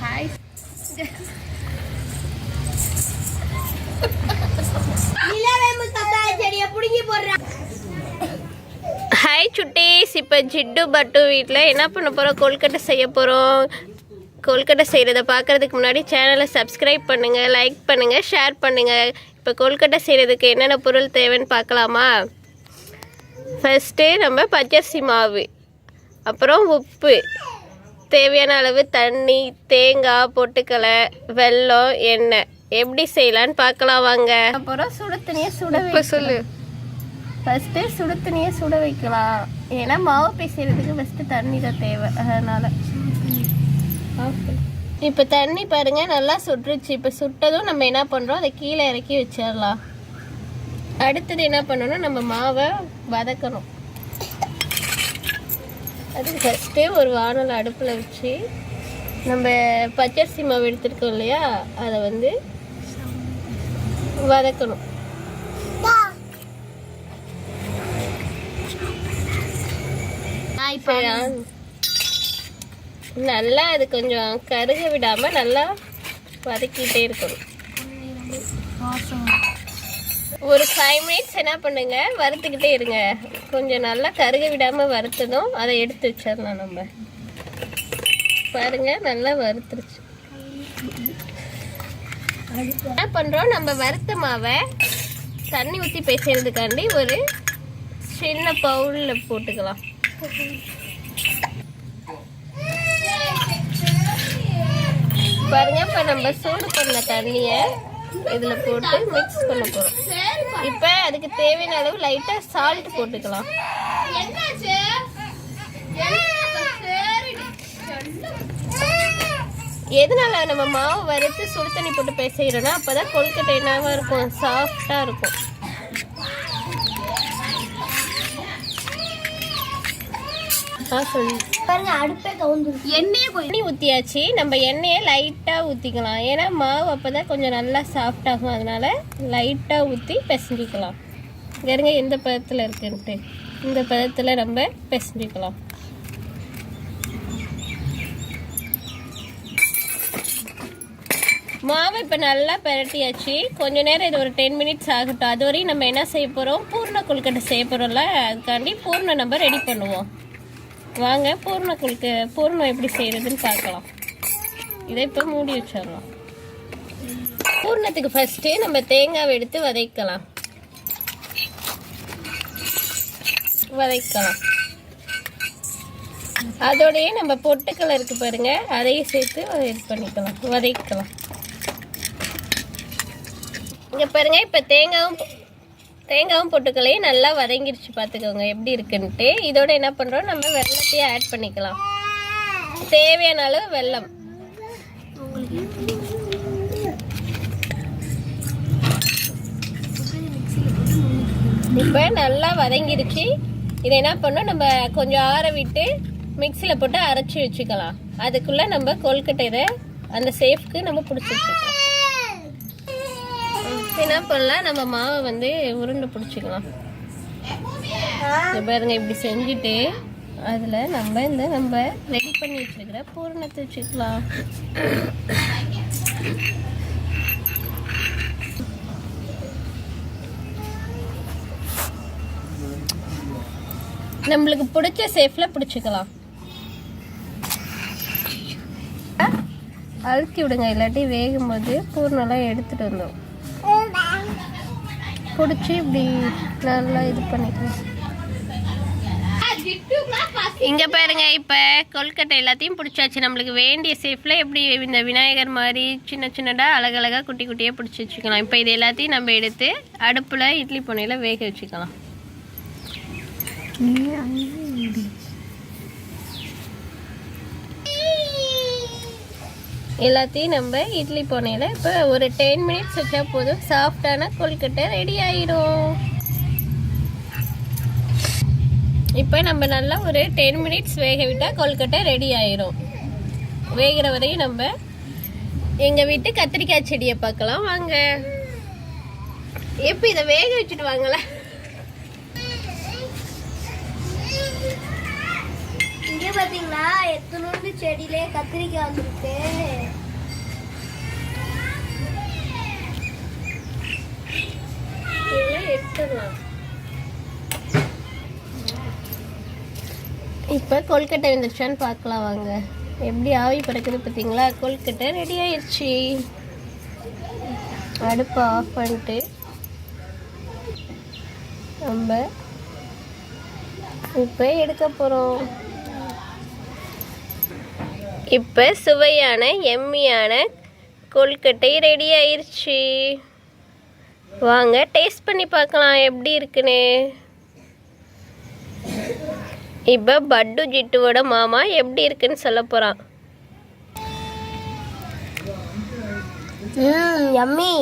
Hi hi சுட்டீஸ் இப்போ ஜிட்டு பட்டு வீட்டில் என்ன பண்ண போகிறோம் கொல்கட்டை செய்ய போகிறோம் கொல்கட்டை செய்கிறத பார்க்குறதுக்கு முன்னாடி சேனலை சப்ஸ்கிரைப் பண்ணுங்கள் லைக் பண்ணுங்கள் ஷேர் பண்ணுங்கள் இப்போ கொல்கட்டை செய்கிறதுக்கு என்னென்ன பொருள் தேவைன்னு பார்க்கலாமா? ஃபஸ்ட்டு நம்ம பச்சரிசி மாவு அப்புறம் உப்பு. தேவையான அளவு தண்ணி தேங்காய் பொட்டுக்கலை வெல்லம் எண்ணெய். எப்படி செய்யலான்னு பார்க்கலாம் வாங்க. அப்புறம் சுடு தண்ணியை சுட இப்போ சொல்லு. ஃபஸ்ட்டு சுடு தண்ணியை சுட வைக்கலாம். ஏன்னா மாவு பிசைறதுக்கு ஃபஸ்ட்டு தண்ணி தான் தேவை. அதனால். இப்போ தண்ணி பாருங்க நல்லா சுட்டுருச்சு இப்போ சுட்டதும் நம்ம என்ன பண்ணுறோம் அதை கீழே இறக்கி வச்சிடலாம். அடுத்தது என்ன பண்ணணும் நம்ம மாவை வதக்கணும். அதுக்கு ஃபஸ்ட்டு ஒரு வானல் அடுப்பில் வச்சு நம்ம பச்சரிசி மாவு எடுத்துருக்கோம் இல்லையா? அதை வந்து வதக்கணும். இப்போ நல்லா அது கொஞ்சம் கருக விடாமல் நல்லா வதக்கிட்டே இருக்கணும். ஒரு ஃபைவ் மினிட்ஸ் என்ன பண்ணுங்க வறுத்துக்கிட்டே இருங்க. கொஞ்சம் நல்லா கருக விடாமல் வறுத்ததும் அதை எடுத்து வச்சிடலாம் நம்ம. பாருங்க நல்லா வறுத்துருச்சு. என்ன பண்ணுறோம் நம்ம வறுத்த மாவை தண்ணி ஊற்றி பேசுறதுக்காண்டி ஒரு சின்ன பவுலில் போட்டுக்கலாம். பாருங்க இப்போ நம்ம சூடு பண்ண தண்ணியை இதில் போட்டு மிக்ஸ் பண்ண போகிறோம் இப்போ அதுக்கு தேவையான அளவு லைட்டாக சால்ட் போட்டுக்கலாம். எதனால நம்ம மாவு வறுத்து சுடு தண்ணி போட்டு பிசைகிறோன்னா அப்போ தான் கொழுக்கட்டை என்னவாக இருக்கும்? சாஃப்டாக இருக்கும். பாருங்க அடுப்பே கவுந்து எண்ணெயே தண்ணி ஊற்றியாச்சு நம்ம எண்ணெயை லைட்டாக ஊற்றிக்கலாம் ஏன்னா மாவு அப்போ தான் கொஞ்சம் நல்லா சாஃப்ட் ஆகும். அதனால லைட்டாக ஊற்றி பிசைஞ்சிக்கலாம். பாருங்க எந்த பதத்தில் இருக்குன்ட்டு. இந்த பதத்தில் நம்ம பிசைஞ்சிக்கலாம். மாவு இப்போ நல்லா பிரட்டியாச்சு. கொஞ்ச நேரம் இது ஒரு டென் மினிட்ஸ் ஆகட்டும். அது வரையும் நம்ம என்ன செய்ய போகிறோம் பூர்ண கொழுக்கட்டை செய்ய போகிறோம்ல அதுக்காண்டி பூர்ணம் நம்ம ரெடி பண்ணுவோம். வாங்க பூர்ண பூர்ணம் எப்படி செய்கிறதுன்னு பார்க்கலாம். இதை இப்போ மூடி வச்சிடலாம். பூர்ணத்துக்கு ஃபஸ்ட்டே நம்ம தேங்காவை எடுத்து வதைக்கலாம். வதைக்கலாம். அதோடையே நம்ம பொட்டுக்கலை இருக்கு பாருங்க அதையும் சேர்த்து இது பண்ணிக்கலாம் வதைக்கலாம். இங்கே பாருங்க இப்போ தேங்காவும் தேங்காவும் பொட்டுக்களையும் நல்லா வதங்கிடுச்சு பார்த்துக்கோங்க எப்படி இருக்குன்ட்டு. இதோட என்ன பண்ணுறோம் நம்ம வெள்ளத்தையும் ஆட் பண்ணிக்கலாம். தேவையான அளவு வெல்லம். இப்போ நல்லா வதங்கிருச்சு. இதை என்ன பண்ணோம்? நம்ம கொஞ்சம் ஆற விட்டு மிக்சியில் போட்டு அரைச்சி வச்சுக்கலாம். அதுக்குள்ளே நம்ம கொல்கட்டையை அந்த சேஃப்க்கு நம்ம பிடிச்சி வச்சுக்கலாம் என்ன பண்ணலாம்? நம்ம மாவை வந்து உருண்டை பிடிச்சிக்கலாம். பாருங்க இப்படி செஞ்சுட்டு அதில் நம்ம இந்த நம்ம ரெடி பண்ணி வச்சிருக்கிற பூரணத்தை வச்சுக்கலாம். நம்மளுக்கு பிடிச்ச சேஃபில் பிடிச்சிக்கலாம். அழுத்தி விடுங்க இல்லாட்டி வேகும்போது பூர்ணெல்லாம் எடுத்துகிட்டு வந்தோம் பிடிச்சி இப்படி நல்லா இது பண்ணிக்கலாம் இங்க பாருங்க இப்ப கொல்கட்டை எல்லாத்தையும் பிடிச்சாச்சு. நம்மளுக்கு வேண்டிய சேஃப்ல எப்படி இந்த விநாயகர் மாதிரி சின்ன சின்னதா அழகழகா குட்டி குட்டியா பிடிச்சி வச்சுக்கலாம். இப்ப இது எல்லாத்தையும் நம்ம எடுத்து அடுப்புல இட்லி பொண்ணையில வேக வச்சுக்கலாம். எல்லாத்தையும் நம்ம இட்லி பானையில் இப்போ ஒரு டென் மினிட்ஸ் வச்சா போதும். சாஃப்டான கொழுக்கட்டை ரெடி ஆயிடும் இப்போ நம்ம நல்லா ஒரு டென் மினிட்ஸ் வேக விட்டால் கொழுக்கட்டை ரெடி ஆயிரும். வேகிற வரையும் நம்ம எங்கள் வீட்டு கத்திரிக்காய் செடியை பார்க்கலாம். வாங்க. எப்போ இதை வேக வச்சுட்டு வாங்களேன்? இங்க பாத்தீங்களா? எத்தனோண்டு செடியிலே கத்திரிக்காய் வந்திருக்கு. இப்போ கொல்கட்டை வந்துருச்சான்னு பார்க்கலாம் வாங்க. எப்படி ஆவி பறக்குது பார்த்தீங்களா கொல்கட்டை ரெடி ஆயிடுச்சு அடுப்பை ஆஃப் பண்ணிட்டு நம்ம இப்போ எடுக்க போகிறோம் இப்போ சுவையான எம்மியான கொல்கட்டை ரெடி ஆயிடுச்சு வாங்க டேஸ்ட் பண்ணி பார்க்கலாம் எப்படி இருக்குன்னு. இப்போ பட்டு ஜிட்டுவோட மாமா எப்படி இருக்குன்னு சொல்ல போகிறான் ம் யம்மி